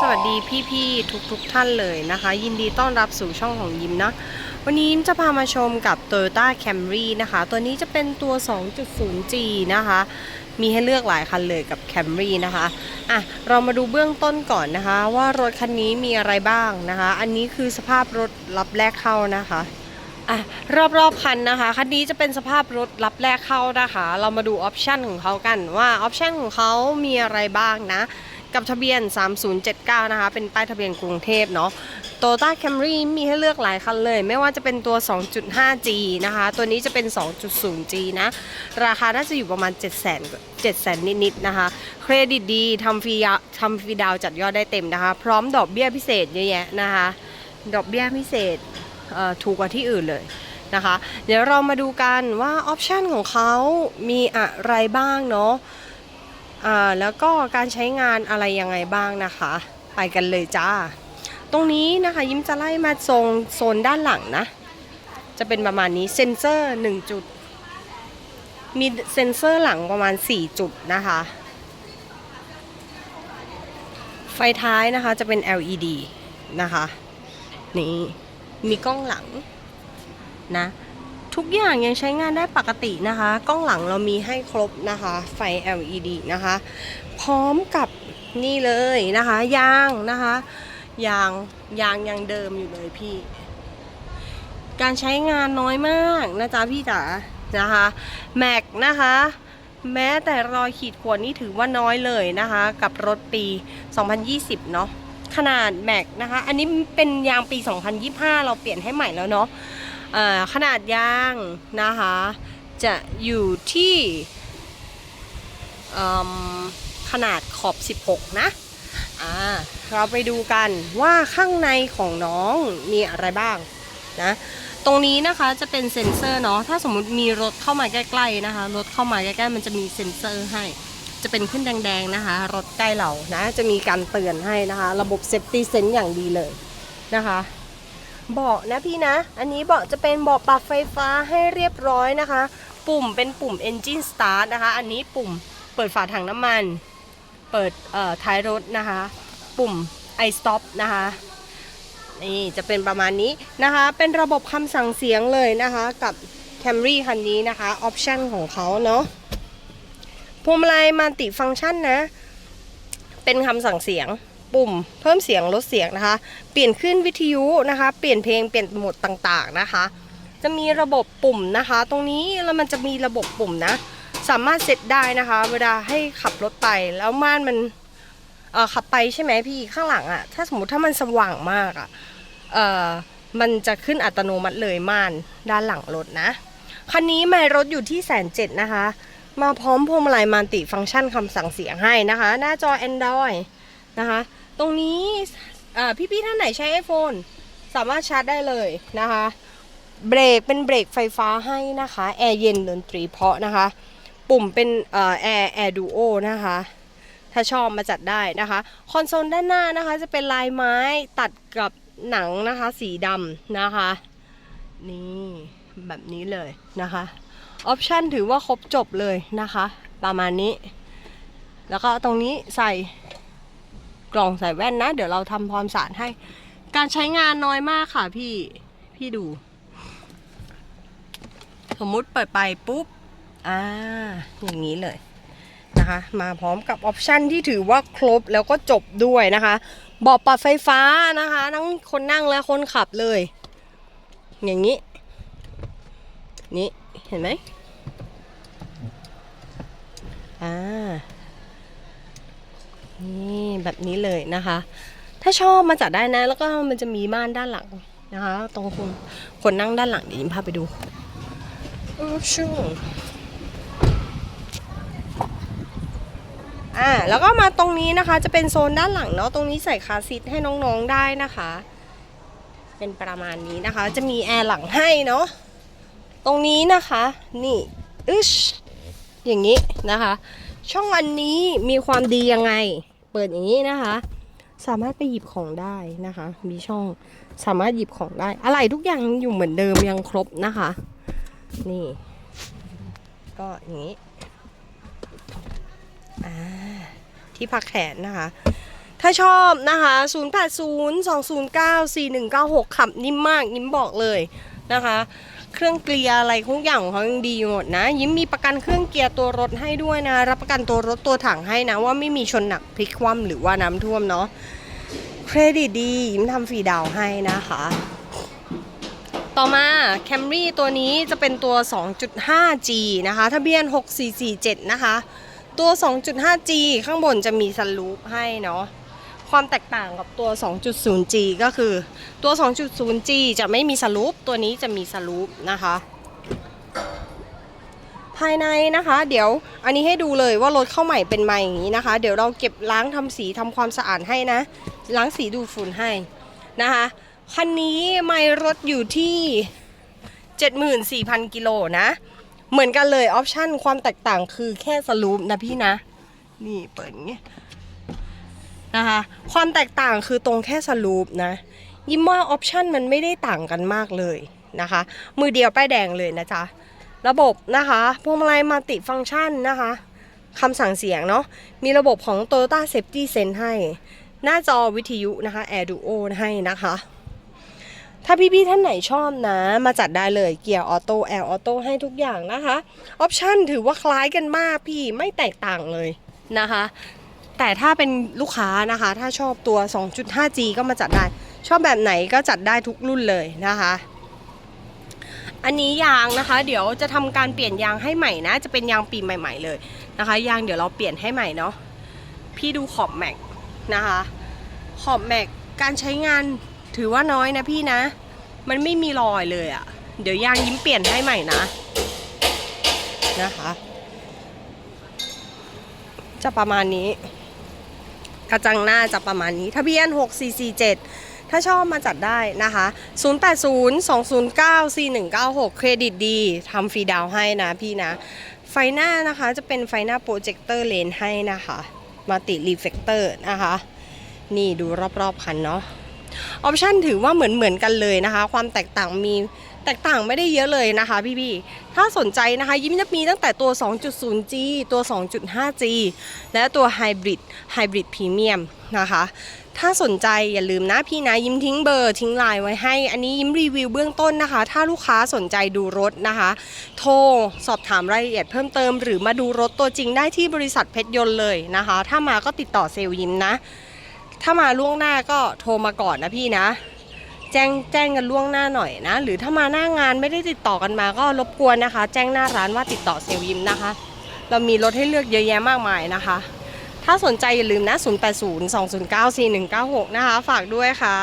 สวัสดีพี่ๆทุกๆทท่านเลยนะคะ ยินดีต้อนรับสู่ช่องของยิมนะวันนี้ยิมจะพามาชมกับ Toyota Camry นะคะ ตัวนี้จะเป็นตัว 2.0G นะคะ มีให้เลือกหลายคันเลยกับ Camry นะคะอะเรามาดูเบื้องต้นก่อนนะคะ ว่ารถคันนี้มีอะไรบ้างนะคะ อันนี้คือสภาพรถรับแรกเข้านะคะอะรอบๆคันนะคะคันนี้จะเป็นสภาพรถรับแรกเข้านะคะ เรามาดูออปชันของเขากันว่าออปชันของเขามีอะไรบ้างนะ กับทะเบียน 3079 นะคะ เป็นป้ายทะเบียนกรุงเทพเนาะ Toyota Camry มีให้เลือกหลายคันเลย ไม่ว่าจะเป็นตัว 2.5G นะคะ ตัวนี้จะเป็น 2.0G นะ ราคาน่าจะอยู่ประมาณ 700,000 700,000นิดๆนะคะ เครดิตดีทำฟรีทำฟรีดาวจัดยอดได้เต็มนะคะ พร้อมดอกเบี้ยพิเศษเยอะแยะนะคะ ดอกเบี้ยพิเศษถูกกว่าที่อื่นเลยนะคะ เดี๋ยวเรามาดูกันว่าออปชันของเขามีอะไรบ้างเนาะ แล้วก็การใช้งานอะไรยังไงบ้างนะคะ ไปกันเลยจ้า ตรงนี้นะคะยิ้มจะไล่มาทรงโซนด้านหลังนะ จะเป็นประมาณนี้เซนเซอร์1จุด มีเซนเซอร์หลังประมาณ 4 จุดนะคะ ไฟท้ายนะคะจะเป็น LED นะคะ นี่ มีกล้องหลังนะ ทุกอย่างยังใช้งานได้ปกตินะคะ กล้องหลังเรามีให้ครบนะคะ ไฟ LED นะคะ พร้อมกับนี่เลยนะคะ ยางนะคะ ยางยางยังเดิมอยู่เลยพี่ การใช้งานน้อยมากนะจ๊ะพี่จ๋านะคะแม็กนะคะ แม้แต่รอยขีดข่วนนี่ถือว่าน้อยเลยนะคะ กับรถปี 2020 เนาะขนาดแม็กนะคะ อันนี้เป็นยางปี 2025 เราเปลี่ยนให้ใหม่แล้วเนาะ ขนาดยางนะคะ จะอยู่ที่ขนาดขอบ 16 นะเราไปดูกันว่าข้างในของน้องมีอะไรบ้างนะตรงนี้นะคะจะเป็นเซ็นเซอร์เนาะถ้าสมมุติมีรถเข้ามาใกล้ๆนะคะรถเข้ามาใกล้ๆมันจะมีเซ็นเซอร์ให้ จะเป็นขึ้นแดงๆนะคะ รถใกล้เรานะจะมีการเตือนให้นะคะ ระบบเซฟตี้เซนอย่างดีเลยนะคะ เบาะนะพี่นะ อันนี้เบาะจะเป็นเบาะปรับไฟฟ้าให้เรียบร้อยนะคะ ปุ่มเป็นปุ่ม Engine Start นะคะ อันนี้ปุ่มเปิดฝาถังน้ำมัน เปิดท้ายรถนะคะ ปุ่ม i stop นะคะนี่จะเป็นประมาณนี้นะคะ เป็นระบบคำสั่งเสียงเลยนะคะ กับ Camry คันนี้นะคะ ออปชันของเขาเนาะพวงมาลัยมัลติฟังก์ชันนะ เป็นคำสั่งเสียง ปุ่มเพิ่มเสียงลดเสียงนะคะ เปลี่ยนขึ้นวิทยุนะคะ เปลี่ยนเพลงเปลี่ยนโหมดต่างๆนะคะ จะมีระบบปุ่มนะคะ ตรงนี้แล้วมันจะมีระบบปุ่มนะ สามารถเซตได้นะคะ เวลาให้ขับรถไปแล้วม่านมันขับไปใช่ไหมพี่ข้างหลังอะถ้าสมมติถ้ามันสว่างมากอะเอ่อมันจะขึ้นอัตโนมัติเลยม่านด้านหลังรถนะคันนี้ไม่รถอยู่ที่แสนเจ็ดนะคะ มาพร้อมพวงมาลัยมัลติฟังก์ชันคำสั่งเสียงให้นะคะ หน้าจอ Android นะคะ ตรงนี้พี่ๆท่านไหนใช้ iPhone สามารถชาร์จได้เลยนะคะ เบรกเป็นเบรกไฟฟ้าให้นะคะ แอร์เย็นดนตรีเพาะนะคะ ปุ่มเป็นแอร์แอร์ดูโอนะคะ ถ้าชอบมาจัดได้นะคะ คอนโซลด้านหน้านะคะ จะเป็นลายไม้ตัดกับหนังนะคะ สีดำนะคะ นี่แบบนี้เลยนะคะออปชันถือว่าครบจบเลยนะคะ ประมาณนี้ แล้วก็ตรงนี้ใส่ กล่องใส่แว่นนะ เดี๋ยวเราทำความสะอาดให้ การใช้งานน้อยมากค่ะพี่ พี่ดู สมมุติเปิดไปปุ๊บ อ่า อย่างนี้เลยนะคะ มาพร้อมกับออปชันที่ถือว่าครบแล้วก็จบด้วยนะคะเบาะปรับไฟฟ้านะคะ ทั้งคนนั่งและคนขับเลย อย่างนี้ นี่ เห็นไหมอ่า นี่แบบนี้เลยนะคะ ถ้าชอบมาจัดได้นะ แล้วก็มันจะมีม่านด้านหลังนะคะ ตรงคนคนนั่งด้านหลังเดี๋ยวยิ้มพาไปดูอือชูอ่าแล้วก็มาตรงนี้นะคะ จะเป็นโซนด้านหลังเนาะตรงนี้ใส่คาซีทให้น้องๆได้นะคะ เป็นประมาณนี้นะคะ จะมีแอร์หลังให้เนาะตรงนี้นะคะ นี่อึชอย่างนี้นะคะ ช่องอันนี้มีความดียังไง เปิดอย่างนี้นะคะ สามารถไปหยิบของได้นะคะ มีช่องสามารถหยิบของได้ อะไรทุกอย่างอยู่เหมือนเดิมยังครบนะคะ นี่ ก็อย่างนี้ที่พักแขนนะคะ ถ้าชอบนะคะ 0802094196 ขับนิ่มมากยิ้มบอกเลยนะคะ เครื่องเกียร์อะไรทุกอย่างของเขายังดีหมดนะ ยิ้มมีประกันเครื่องเกียร์ตัวรถให้ด้วยนะ รับประกันตัวรถตัวถังให้นะ ว่าไม่มีชนหนักพลิกคว่ำหรือว่าน้ำท่วมเนาะเครดิตดี ยิ้มทำฟรีดาวให้นะคะต่อมา Camry ตัวนี้จะเป็นตัว 2.5G นะคะ ทะเบียน 6447 นะคะ ตัว 2.5G ข้างบนจะมีสลูปให้เนาะ ความแตกต่างกับตัว 2.0G ก็คือตัว 2.0G จะไม่มีสลูป ตัวนี้จะมีสลูปนะคะ ภายในนะคะ เดี๋ยวอันนี้ให้ดูเลยว่ารถเข้าใหม่เป็นมาอย่างนี้นะคะ เดี๋ยวเราเก็บล้างทำสีทำความสะอาดให้นะ ล้างสีดูฝุ่นให้นะคะคันนี้ไม่รถอยู่ที่ 74,000 กิโลนะ เหมือนกันเลยออปชั่นความแตกต่างคือแค่สลูปนะพี่นะ นี่เปิดอย่างเงี้ย นะคะ ความแตกต่างคือตรงแค่สลูปนะยิมว่าออปชันมันไม่ได้ต่างกันมากเลยนะคะ มือเดียวป้ายแดงเลยนะจ๊ะ ระบบนะคะพวงมาลัยมัลติฟังก์ชันนะคะคำสั่งเสียงเนาะมีระบบของ Toyota Safety Sense ให้ หน้าจอวิทยุนะคะ Air Duo ให้นะคะ ถ้าพี่ๆท่านไหนชอบนะ มาจัดได้เลยเกียร์ออโต้แอร์ออโต้ให้ทุกอย่างนะคะ ออปชันถือว่าคล้ายกันมากพี่ไม่แตกต่างเลยนะคะ แต่ถ้าเป็นลูกค้านะคะ ถ้าชอบตัว 2.5G ก็มาจัดได้ ชอบแบบไหนก็จัดได้ทุกรุ่นเลยนะคะ อันนี้ยางนะคะ เดี๋ยวจะทำการเปลี่ยนยางให้ใหม่นะ จะเป็นยางปีใหม่ ๆ เลยนะคะ ยางเดี๋ยวเราเปลี่ยนให้ใหม่เนาะ พี่ดูขอบแม็กนะคะ ขอบแม็กการใช้งานถือว่าน้อยนะพี่นะ มันไม่มีรอยเลยอะ่ะ เดี๋ยวยางยิ้มเปลี่ยนให้ใหม่นะ นะคะ จะประมาณนี้ กระจังหน้าจะประมาณนี้ ทะเบียน 6447 ถ้าชอบมาจัดได้นะคะ 0802094196 เครดิตดีทำฟรีดาวให้นะพี่นะ ไฟหน้านะคะจะเป็นไฟหน้าโปรเจคเตอร์เลนให้นะคะ มาติรีเฟกเตอร์นะคะ นี่ดูรอบๆคันเนาะ ออปชันถือว่าเหมือนเหมือนกันเลยนะคะ ความแตกต่างมีแตกต่างไม่ได้เยอะเลยนะคะพี่ๆ ถ้าสนใจนะคะยิ้มจะมีตั้งแต่ตัว 2.0G ตัว 2.5G และตัว Hybrid Hybrid Premium นะคะ ถ้าสนใจอย่าลืมนะพี่นะยิ้มทิ้งเบอร์ทิ้งไลน์ไว้ให้ อันนี้ยิ้มรีวิวเบื้องต้นนะคะ ถ้าลูกค้าสนใจดูรถนะคะ โทรสอบถามรายละเอียดเพิ่มเติม หรือมาดูรถตัวจริงได้ที่บริษัทเพชรยนต์เลยนะคะ ถ้ามาก็ติดต่อเซลล์ยิ้มนะ ถ้ามาล่วงหน้าก็โทรมาก่อนนะพี่นะ แจ้งแจ้งกันล่วงหน้าหน่อยนะ หรือถ้ามาหน้างานไม่ได้ติดต่อกันมาก็รบกวนนะคะ แจ้งหน้าร้านว่าติดต่อเซลล์ยิมนะคะ เรามีรถให้เลือกเยอะแยะมากมายนะคะ ถ้าสนใจอย่าลืมนะ 0802094196 นะคะ ฝากด้วยค่ะ